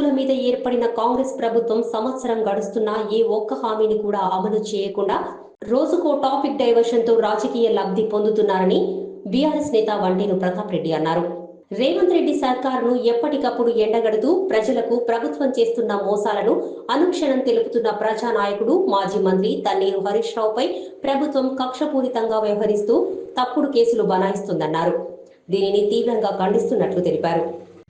అబద్ధాల మీద ఏర్పడిన కాంగ్రెస్ ప్రభుత్వం సంవత్సరం గడుస్తున్నా ఏ ఒక్క హామీని కూడా అమలు చేయకుండా రోజుకో టాపిక్ డైవర్షన్తో రాజకీయ లబ్ధి పొందుతున్నారని బీఆర్ఎస్ నేత వంటేరు ప్రతాప్ రెడ్డి అన్నారు. రేవంత్ రెడ్డి సర్కారును ఎప్పటికప్పుడు ఎండగడుతూ ప్రజలకు ప్రభుత్వం చేస్తున్న మోసాలను అనుక్షణం తెలుపుతున్న ప్రజానాయకుడు మాజీ మంత్రి తన్నీరు హరీష్ రావుపై ప్రభుత్వం కక్షపూరితంగా వ్యవహరిస్తూ తప్పుడు కేసులు బనాయిస్తుందన్నారు. దీనిని తీవ్రంగా ఖండిస్తున్నట్లు తెలిపారు.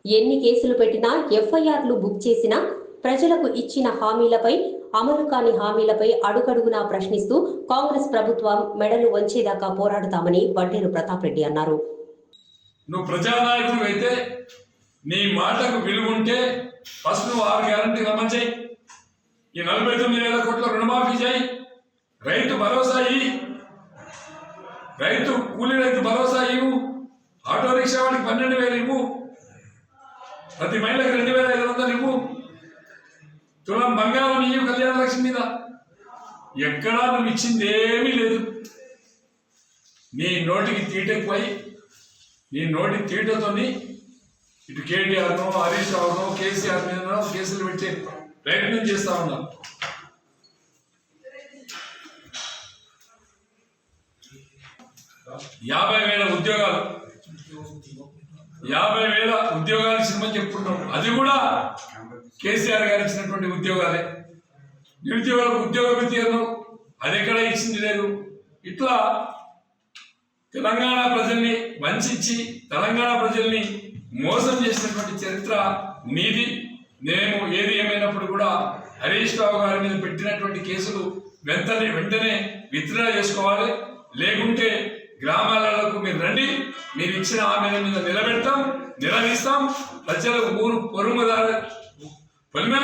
ఎన్ని కేసులు పెట్టినా ఎఫ్ఐఆర్లు బుక్ చేసినా ప్రజలకు ఇచ్చిన హామీలపై అమలు కాని హామీలపై అడుగడుగునా ప్రశ్నిస్తూ కాంగ్రెస్ ప్రభుత్వం మెడలు వంచేదాకా పోరాడతామని బండేరు ప్రతాప్ రెడ్డి అన్నారు. నువ్వు ప్రజానాయకుడు అయితే నీ మాటకు విలువ ఉంటే ఫస్ట్ నువ్వు ఆరు గ్యారంటీ అమలు ఈ నలభై తొమ్మిది వేల కోట్ల రుణమాఫీ చేయి. రైతు భరోసా ఇయ్యి. రైతు కూలీ రైతు భరోసా ఇవ్వు. ఆటో రిక్షా వాడికి పన్నెండు వేలు ప్రతి మహిళకు రెండు వేల ఐదు వందలు ఇవ్వు. తులం బంగారం ఇవ్వు కళ్యాణ లక్ష్మి మీద. ఎక్కడా నువ్వు ఇచ్చింది ఏమీ లేదు. నీ నోటికి తీటెక్కువై నీ నోటి తీటతోని ఇటు కేటీఆర్ను హరీష్ రావును కేసీఆర్ మీద కేసులు పెట్టే ప్రయత్నం చేస్తా ఉన్నాం. యాభై వేల ఉద్యోగాలు. యాభై వేల ఉద్యోగాలు ఇచ్చినామని చెప్పుకుంటాం. అది కూడా కేసీఆర్ గారు ఇచ్చినటువంటి ఉద్యోగాలే. నిరుద్యోగులకు ఉద్యోగ విద్యను అది ఎక్కడ ఇచ్చింది లేదు. ఇట్లా తెలంగాణ ప్రజల్ని వంచి తెలంగాణ ప్రజల్ని మోసం చేసినటువంటి చరిత్ర నీది నేను ఏది ఏమైనప్పుడు కూడా హరీష్ రావు గారి మీద పెట్టినటువంటి కేసులు వెంటనే వెంటనే విత్డ్రా చేసుకోవాలి. లేకుంటే గ్రామాలకు మీరు రండి. మీరు ఇచ్చిన హామీల మీద నిలబెడతాం నిలదీస్తాం. ప్రజలకు ఊరు పొరుగు పొలిమేర